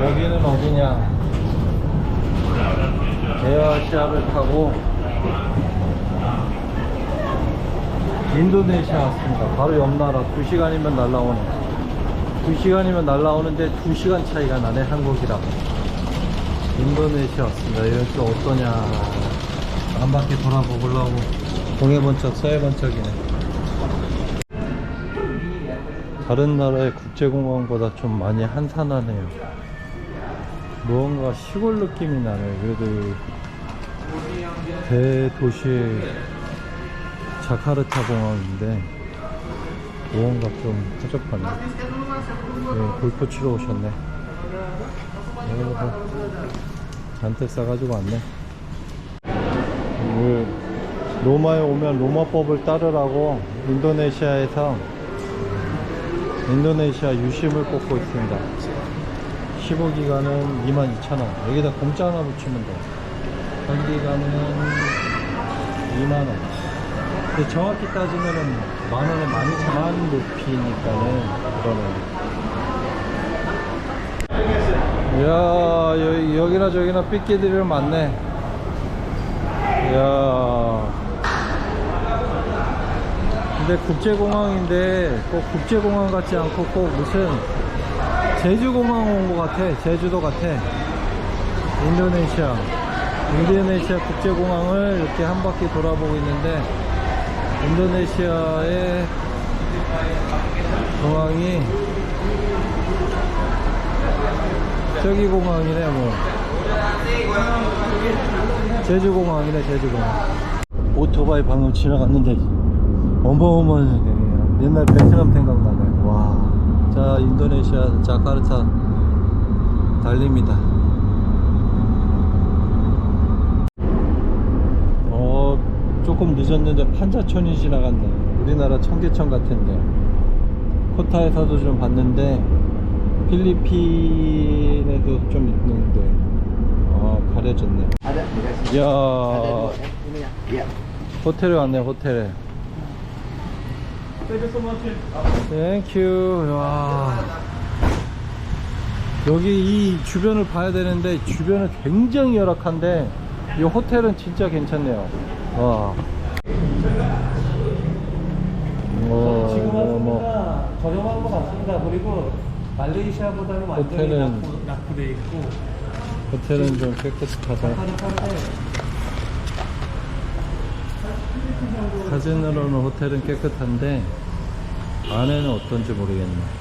여기는 어디냐? 에어아시아를 타고 인도네시아 왔습니다. 바로 옆 나라 2시간이면 날라오는 2시간이면 날라오는데 2시간 차이가 나네 한국이랑 인도네시아 왔습니다. 여기 또 어떠냐 한 바퀴 돌아보려고 동해 번쩍 서해 번쩍이네 다른 나라의 국제공항보다 좀 많이 한산하네요. 무언가 시골 느낌이 나네요. 그래도 대도시 자카르타 공항인데 무언가 좀 허접하네. 네, 골프 치러 오셨네. 어, 잔뜩 싸가지고 왔네. 그 로마에 오면 로마법을 따르라고 인도네시아에서 인도네시아 유심을 뽑고 있습니다. 15기간은 22,000원. 여기다 공짜 하나 붙이면 돼. 단기간은 2만원. 근데 정확히 따지면은 만원에 12,000원 높이니까는 그러네. 이야, 여기, 여기나 저기나 삐끼들이 많네. 이야. 근데 국제공항인데 꼭 국제공항 같지 않고 꼭 무슨 제주공항 온 것 같아. 제주도 같아. 인도네시아. 인도네시아 국제공항을 이렇게 한 바퀴 돌아보고 있는데 인도네시아의 공항이 저기 공항이네 뭐. 제주공항이네 제주공항. 오토바이 방금 지나갔는데 어마어마하게. 옛날 베트남 생각나네. 와. 자 인도네시아 자카르타 달립니다 어 조금 늦었는데 판자촌이 지나갔네 우리나라 청계천 같은데 코타에서도 좀 봤는데 필리핀에도 좀 있는데 어 가려졌네 Ada, dikasih. 이야 dua, eh. Ini ya. Iya. 호텔에 왔네 호텔에 땡큐 와. 여기 이 주변을 봐야 되는데 주변은 굉장히 열악한데 이 호텔은 진짜 괜찮네요. 와. 뭐, 뭐, 뭐. 저렴한 것 같습니다. 그리고 말레이시아보다는 완전히 호텔은- 낙후, 낙후돼 있고. 호텔은 좀 깨끗하다. 자카르타인데 사진으로는 호텔은 깨끗한데 안에는 어떤지 모르겠네